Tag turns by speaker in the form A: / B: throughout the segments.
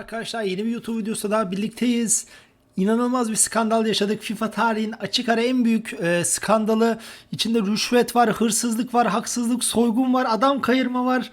A: arkadaşlar yeni bir YouTube videosu daha birlikteyiz. İnanılmaz bir skandal yaşadık. FIFA tarihinin açık ara en büyük e, skandalı. İçinde rüşvet var, hırsızlık var, haksızlık, soygun var, adam kayırma var,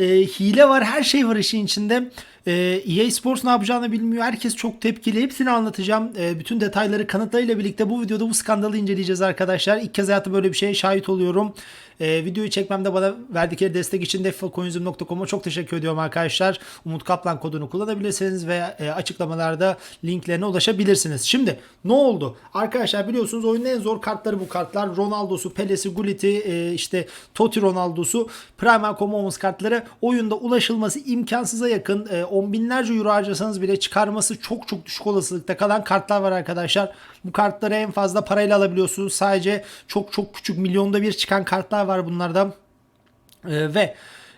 A: e, hile var, her şey var işin içinde. E, EA Sports ne yapacağını bilmiyor. Herkes çok tepkili. Hepsini anlatacağım. E, bütün detayları kanıtlarıyla birlikte bu videoda bu skandalı inceleyeceğiz arkadaşlar. İlk kez hayatımda böyle bir şeye şahit oluyorum. E, videoyu çekmemde bana verdikleri destek için de fifacoinzum.com'a çok teşekkür ediyorum arkadaşlar. Umut Kaplan kodunu kullanabilirsiniz ve e, açıklamalarda linklerine ulaşabilirsiniz. Şimdi ne oldu? Arkadaşlar biliyorsunuz oyunun en zor kartları bu kartlar. Ronaldo'su, Pele'si, Gullit'i, e, işte Totti Ronaldo'su, Prime Moments kartları oyunda ulaşılması imkansıza yakın. E, on binlerce euro harcasanız bile çıkarması çok çok düşük olasılıkta kalan kartlar var arkadaşlar. Bu kartları en fazla parayla alabiliyorsunuz. Sadece çok çok küçük milyonda bir çıkan kartlar var bunlardan. Ee, ve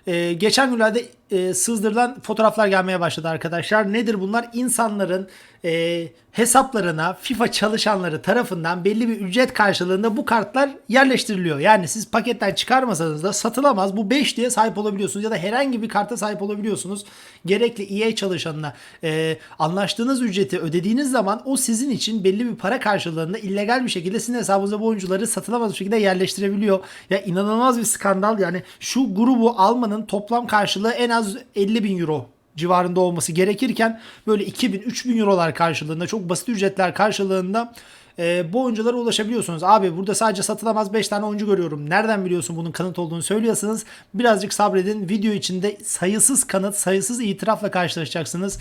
A: e, geçen günlerde e, sızdırılan fotoğraflar gelmeye başladı arkadaşlar. Nedir bunlar? İnsanların e, hesaplarına FIFA çalışanları tarafından belli bir ücret karşılığında bu kartlar yerleştiriliyor. Yani siz paketten çıkarmasanız da satılamaz. Bu 5 diye sahip olabiliyorsunuz ya da herhangi bir karta sahip olabiliyorsunuz. Gerekli EA çalışanına e, anlaştığınız ücreti ödediğiniz zaman o sizin için belli bir para karşılığında illegal bir şekilde sizin hesabınıza bu oyuncuları satılamaz bir şekilde yerleştirebiliyor. Ya inanılmaz bir skandal yani şu grubu almanın toplam karşılığı en az 50 bin euro civarında olması gerekirken böyle 2000-3000 eurolar karşılığında çok basit ücretler karşılığında e, bu oyunculara ulaşabiliyorsunuz. Abi burada sadece satılamaz 5 tane oyuncu görüyorum. Nereden biliyorsun bunun kanıt olduğunu söylüyorsanız birazcık sabredin. Video içinde sayısız kanıt, sayısız itirafla karşılaşacaksınız.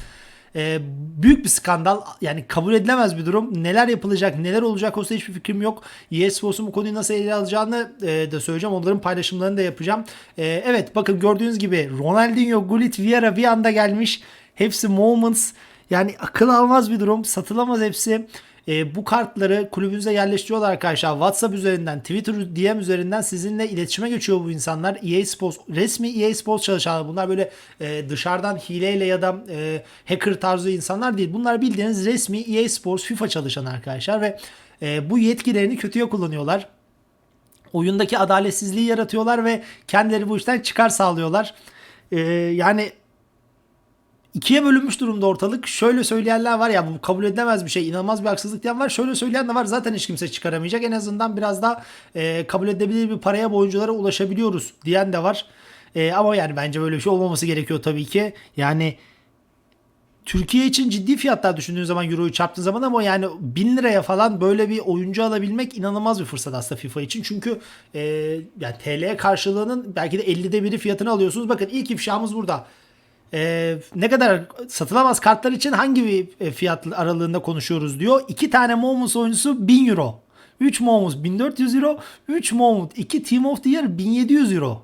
A: E, büyük bir skandal yani kabul edilemez bir durum. Neler yapılacak, neler olacak olsa hiçbir fikrim yok. EA bu konuyu nasıl ele alacağını e, de söyleyeceğim. Onların paylaşımlarını da yapacağım. E, evet bakın gördüğünüz gibi Ronaldinho, Gullit, Vieira bir anda gelmiş. Hepsi moments. Yani akıl almaz bir durum. Satılamaz hepsi. E, bu kartları kulübünüze yerleştiriyorlar arkadaşlar. WhatsApp üzerinden, Twitter DM üzerinden sizinle iletişime geçiyor bu insanlar. EA Sports, resmi EA Sports çalışanlar. Bunlar böyle e, dışarıdan hileyle ya da e, hacker tarzı insanlar değil. Bunlar bildiğiniz resmi EA Sports FIFA çalışan arkadaşlar ve e, bu yetkilerini kötüye kullanıyorlar. Oyundaki adaletsizliği yaratıyorlar ve kendileri bu işten çıkar sağlıyorlar. E, yani ikiye bölünmüş durumda ortalık. Şöyle söyleyenler var ya bu kabul edilemez bir şey, inanılmaz bir haksızlık diyen var. Şöyle söyleyen de var zaten hiç kimse çıkaramayacak. En azından biraz da e, kabul edilebilir bir paraya bu oyunculara ulaşabiliyoruz diyen de var. E, ama yani bence böyle bir şey olmaması gerekiyor tabii ki. Yani Türkiye için ciddi fiyatlar düşündüğün zaman Euro'yu çarptığın zaman ama yani 1000 liraya falan böyle bir oyuncu alabilmek inanılmaz bir fırsat aslında FIFA için. Çünkü e, yani TL karşılığının belki de 50'de biri fiyatını alıyorsunuz. Bakın ilk ifşamız burada. E, ne kadar satılamaz kartlar için hangi e, fiyat aralığında konuşuyoruz diyor. 2 tane Moments oyuncusu 1000 euro. 3 Moments 1400 euro. 3 Moment 2 Team of the Year 1700 euro.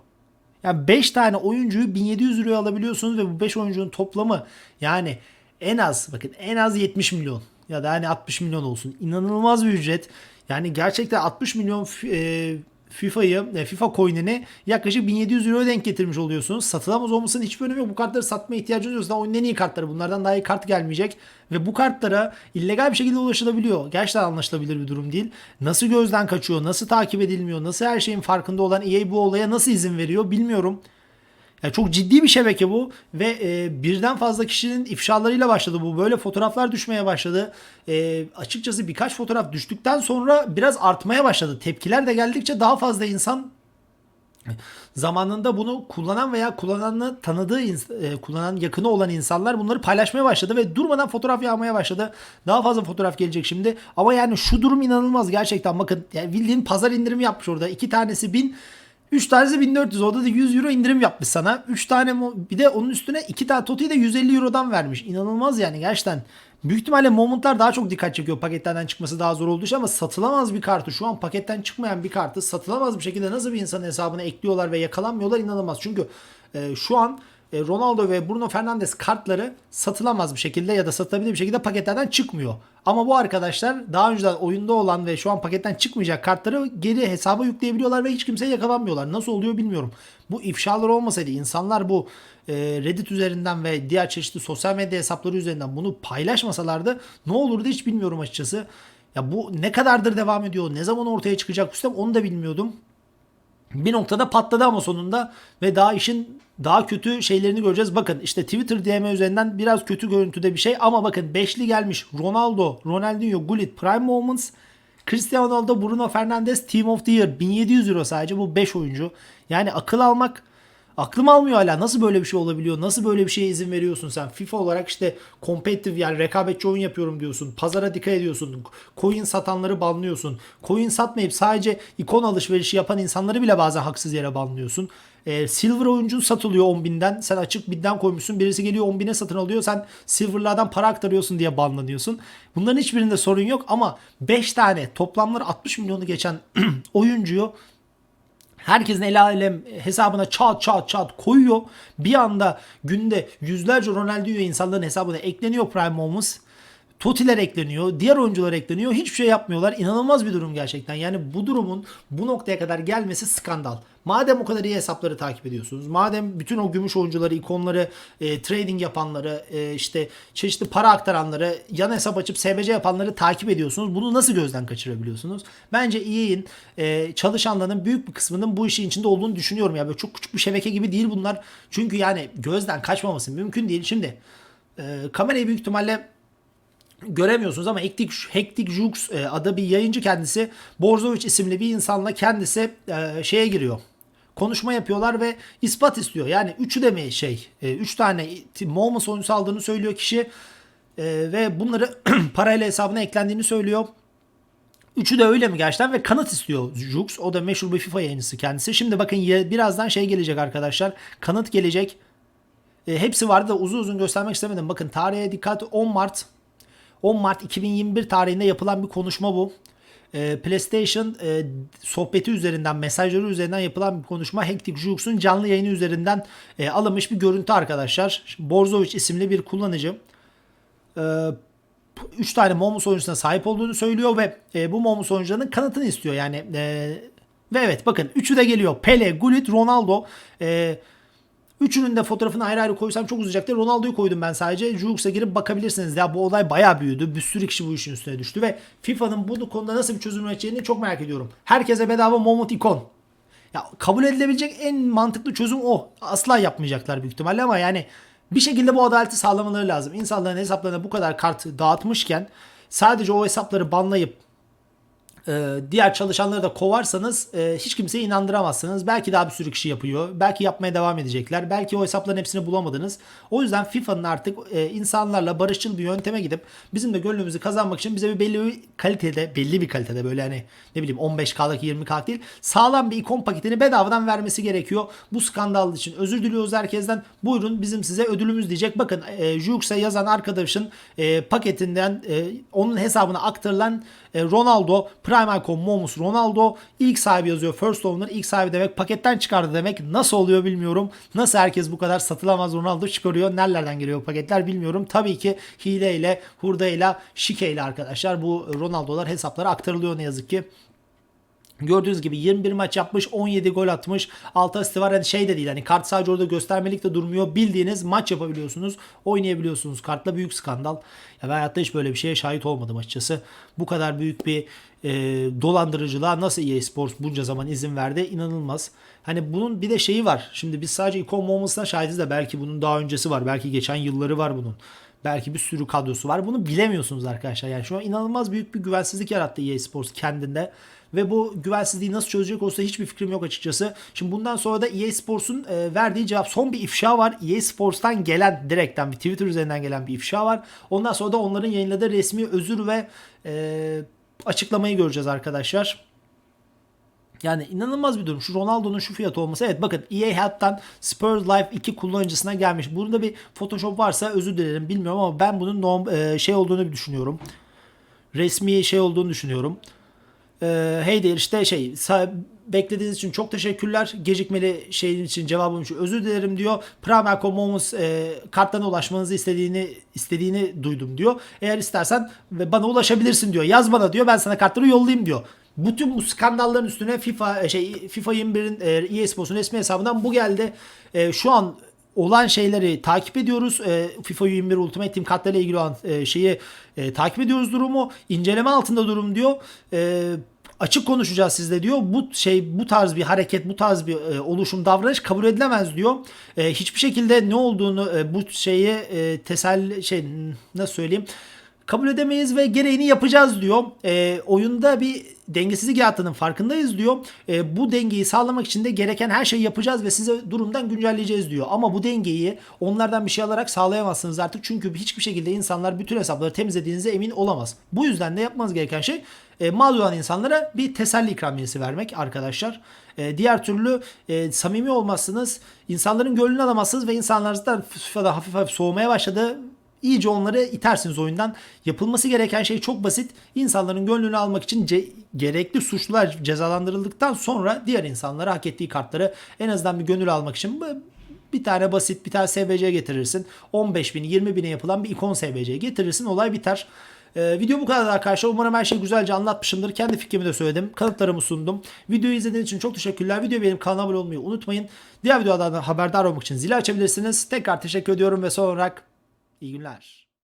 A: Yani 5 tane oyuncuyu 1700 euroya alabiliyorsunuz ve bu 5 oyuncunun toplamı yani en az bakın en az 70 milyon ya da hani 60 milyon olsun. İnanılmaz bir ücret. Yani gerçekten 60 milyon e, FIFA'yı, e, FIFA coin'ini yaklaşık 1700 euroya denk getirmiş oluyorsunuz. Satılamaz olmasının hiçbir önemi yok. Bu kartları satma ihtiyacınız yok. Zaten oyunun en iyi kartları. Bunlardan daha iyi kart gelmeyecek. Ve bu kartlara illegal bir şekilde ulaşılabiliyor. Gerçekten anlaşılabilir bir durum değil. Nasıl gözden kaçıyor, nasıl takip edilmiyor, nasıl her şeyin farkında olan EA bu olaya nasıl izin veriyor bilmiyorum. Yani çok ciddi bir şebeke bu ve e, birden fazla kişinin ifşalarıyla başladı bu. Böyle fotoğraflar düşmeye başladı. E, açıkçası birkaç fotoğraf düştükten sonra biraz artmaya başladı. Tepkiler de geldikçe daha fazla insan zamanında bunu kullanan veya kullananı tanıdığı e, kullanan yakını olan insanlar bunları paylaşmaya başladı ve durmadan fotoğraf yağmaya başladı. Daha fazla fotoğraf gelecek şimdi. Ama yani şu durum inanılmaz gerçekten. Bakın yani bildiğin pazar indirimi yapmış orada. İki tanesi bin 3 tanesi 1400 orada da 100 euro indirim yapmış sana. 3 tane bir de onun üstüne 2 tane Toti'yi de 150 eurodan vermiş. İnanılmaz yani gerçekten. Büyük ihtimalle Moment'lar daha çok dikkat çekiyor paketlerden çıkması daha zor olduğu için ama satılamaz bir kartı şu an paketten çıkmayan bir kartı satılamaz bir şekilde nasıl bir insanın hesabına ekliyorlar ve yakalanmıyorlar inanılmaz. Çünkü e, şu an Ronaldo ve Bruno Fernandes kartları satılamaz bir şekilde ya da satılabilir bir şekilde paketlerden çıkmıyor. Ama bu arkadaşlar daha önceden oyunda olan ve şu an paketten çıkmayacak kartları geri hesaba yükleyebiliyorlar ve hiç kimseye yakalanmıyorlar. Nasıl oluyor bilmiyorum. Bu ifşalar olmasaydı insanlar bu e, Reddit üzerinden ve diğer çeşitli sosyal medya hesapları üzerinden bunu paylaşmasalardı ne olurdu hiç bilmiyorum açıkçası. Ya bu ne kadardır devam ediyor? Ne zaman ortaya çıkacak bu sistem onu da bilmiyordum. Bir noktada patladı ama sonunda ve daha işin daha kötü şeylerini göreceğiz. Bakın işte Twitter DM üzerinden biraz kötü görüntüde bir şey ama bakın beşli gelmiş. Ronaldo, Ronaldinho, Gullit, Prime Moments, Cristiano Ronaldo, Bruno Fernandes, Team of the Year 1700 euro sadece bu 5 oyuncu. Yani akıl almak aklım almıyor hala. Nasıl böyle bir şey olabiliyor? Nasıl böyle bir şeye izin veriyorsun sen? FIFA olarak işte competitive yani rekabetçi oyun yapıyorum diyorsun. Pazara dikkat ediyorsun. Coin satanları banlıyorsun. Coin satmayıp sadece ikon alışverişi yapan insanları bile bazen haksız yere banlıyorsun. Ee, silver oyuncu satılıyor 10 binden. Sen açık binden koymuşsun. Birisi geliyor 10 bine satın alıyor. Sen silverlardan para aktarıyorsun diye banlanıyorsun. Bunların hiçbirinde sorun yok ama 5 tane toplamları 60 milyonu geçen oyuncuyu Herkesin el alem hesabına çat çat çat koyuyor. Bir anda günde yüzlerce Ronaldinho insanların hesabına ekleniyor Prime Moments. Totiler ekleniyor, diğer oyuncular ekleniyor. Hiçbir şey yapmıyorlar. İnanılmaz bir durum gerçekten. Yani bu durumun bu noktaya kadar gelmesi skandal. Madem o kadar iyi hesapları takip ediyorsunuz, madem bütün o gümüş oyuncuları, ikonları, e, trading yapanları, e, işte çeşitli para aktaranları, yan hesap açıp SBC yapanları takip ediyorsunuz. Bunu nasıl gözden kaçırabiliyorsunuz? Bence EA'in e, çalışanlarının büyük bir kısmının bu işin içinde olduğunu düşünüyorum. Ya böyle çok küçük bir şebeke gibi değil bunlar. Çünkü yani gözden kaçmaması mümkün değil. Şimdi e, kamerayı büyük ihtimalle göremiyorsunuz ama Hektik, Hektik Jux e, adı bir yayıncı kendisi. Borzovic isimli bir insanla kendisi e, şeye giriyor. Konuşma yapıyorlar ve ispat istiyor. Yani üçü de mi şey? E, üç tane Moments oyuncusu aldığını söylüyor kişi. E, ve bunları parayla hesabına eklendiğini söylüyor. Üçü de öyle mi gerçekten ve kanıt istiyor Jux. O da meşhur bir FIFA yayıncısı kendisi. Şimdi bakın birazdan şey gelecek arkadaşlar. Kanıt gelecek. E, hepsi vardı da uzun uzun göstermek istemedim. Bakın tarihe dikkat 10 Mart 10 Mart 2021 tarihinde yapılan bir konuşma bu. E, PlayStation e, sohbeti üzerinden, mesajları üzerinden yapılan bir konuşma. Hectic Jux'un canlı yayını üzerinden e, alınmış bir görüntü arkadaşlar. Borzovic isimli bir kullanıcı. E, 3 tane Momus oyuncusuna sahip olduğunu söylüyor ve e, bu Momus oyuncularının kanıtını istiyor. Yani e, ve evet bakın üçü de geliyor. Pele, Gullit, Ronaldo. E, Üçünün de fotoğrafını ayrı ayrı koysam çok uzayacaktır. Ronaldo'yu koydum ben sadece. Jux'a girip bakabilirsiniz. Ya bu olay bayağı büyüdü. Bir sürü kişi bu işin üstüne düştü ve FIFA'nın bu konuda nasıl bir çözüm üreteceğini çok merak ediyorum. Herkese bedava Momot ikon. Ya kabul edilebilecek en mantıklı çözüm o. Asla yapmayacaklar büyük ihtimalle ama yani bir şekilde bu adaleti sağlamaları lazım. İnsanların hesaplarına bu kadar kart dağıtmışken sadece o hesapları banlayıp diğer çalışanları da kovarsanız e, hiç kimseye inandıramazsınız. Belki daha bir sürü kişi yapıyor. Belki yapmaya devam edecekler. Belki o hesapların hepsini bulamadınız. O yüzden FIFA'nın artık e, insanlarla barışçıl bir yönteme gidip bizim de gönlümüzü kazanmak için bize bir belli bir kalitede, belli bir kalitede böyle hani ne bileyim 15K'lık 20K değil sağlam bir ikon paketini bedavadan vermesi gerekiyor. Bu skandal için özür diliyoruz herkesten. Buyurun bizim size ödülümüz diyecek. Bakın e, Jux'a yazan arkadaşın e, paketinden e, onun hesabına aktarılan e, Ronaldo, Prime Icon, Momus, Ronaldo ilk sahibi yazıyor. First owner ilk sahibi demek. Paketten çıkardı demek. Nasıl oluyor bilmiyorum. Nasıl herkes bu kadar satılamaz Ronaldo çıkarıyor. Nerelerden geliyor paketler bilmiyorum. Tabii ki hileyle, hurdayla, şikeyle arkadaşlar bu Ronaldo'lar hesaplara aktarılıyor ne yazık ki. Gördüğünüz gibi 21 maç yapmış 17 gol atmış. 6 asisti var. Yani şey de değil hani kart sadece orada göstermelik de durmuyor. Bildiğiniz maç yapabiliyorsunuz oynayabiliyorsunuz. Kartla büyük skandal. Ya ben hayatta hiç böyle bir şeye şahit olmadım açıkçası. Bu kadar büyük bir e, dolandırıcılığa nasıl EA Sports bunca zaman izin verdi? İnanılmaz. Hani bunun bir de şeyi var. Şimdi biz sadece Icon Moments'ına şahidiz de belki bunun daha öncesi var belki geçen yılları var bunun. Belki bir sürü kadrosu var. Bunu bilemiyorsunuz arkadaşlar. Yani şu an inanılmaz büyük bir güvensizlik yarattı EA Sports kendinde. Ve bu güvensizliği nasıl çözecek olsa hiçbir fikrim yok açıkçası. Şimdi bundan sonra da EA Sports'un e, verdiği cevap son bir ifşa var. EA Sports'tan gelen direkten bir Twitter üzerinden gelen bir ifşa var. Ondan sonra da onların yayınladığı resmi özür ve e, açıklamayı göreceğiz arkadaşlar. Yani inanılmaz bir durum. Şu Ronaldo'nun şu fiyatı olması. Evet bakın EA Help'tan Spurs Live 2 kullanıcısına gelmiş. Burada bir Photoshop varsa özür dilerim bilmiyorum ama ben bunun e, şey olduğunu düşünüyorum. Resmi şey olduğunu düşünüyorum. E, hey değil işte şey beklediğiniz için çok teşekkürler. Gecikmeli şeyin için cevabım şu özür dilerim diyor. Prime Moments e, kartlarına ulaşmanızı istediğini istediğini duydum diyor. Eğer istersen bana ulaşabilirsin diyor. Yaz bana diyor. Ben sana kartları yollayayım diyor. Bütün bu skandalların üstüne FIFA e, şey FIFA 21'in e, EA Sports'un resmi hesabından bu geldi. E, şu an olan şeyleri takip ediyoruz. E, FIFA 21 Ultimate Team kartlarıyla ilgili olan e, şeyi e, takip ediyoruz durumu. İnceleme altında durum diyor. E, açık konuşacağız sizle diyor. Bu şey bu tarz bir hareket, bu tarz bir e, oluşum, davranış kabul edilemez diyor. E, hiçbir şekilde ne olduğunu e, bu şeyi e, teselli şey nasıl söyleyeyim? Kabul edemeyiz ve gereğini yapacağız diyor. E, oyunda bir dengesizlik yarattığının farkındayız diyor. E, bu dengeyi sağlamak için de gereken her şeyi yapacağız ve size durumdan güncelleyeceğiz diyor. Ama bu dengeyi onlardan bir şey alarak sağlayamazsınız artık. Çünkü hiçbir şekilde insanlar bütün hesapları temizlediğinize emin olamaz. Bu yüzden de yapmanız gereken şey e, mağdur olan insanlara bir teselli ikramiyesi vermek arkadaşlar. E, diğer türlü e, samimi olmazsınız. insanların gönlünü alamazsınız ve insanlar da hafif hafif soğumaya başladı. İyice onları itersiniz oyundan. Yapılması gereken şey çok basit. İnsanların gönlünü almak için ce- gerekli suçlular cezalandırıldıktan sonra diğer insanlara hak ettiği kartları en azından bir gönül almak için bir tane basit bir tane SBC getirirsin. 15 bin 20 bine yapılan bir ikon SBC getirirsin olay biter. Ee, video bu kadar arkadaşlar. Umarım her şeyi güzelce anlatmışımdır. Kendi fikrimi de söyledim. Kanıtlarımı sundum. Videoyu izlediğiniz için çok teşekkürler. Videoyu beğenip kanala abone olmayı unutmayın. Diğer videolardan haberdar olmak için zili açabilirsiniz. Tekrar teşekkür ediyorum ve son olarak iyi günler.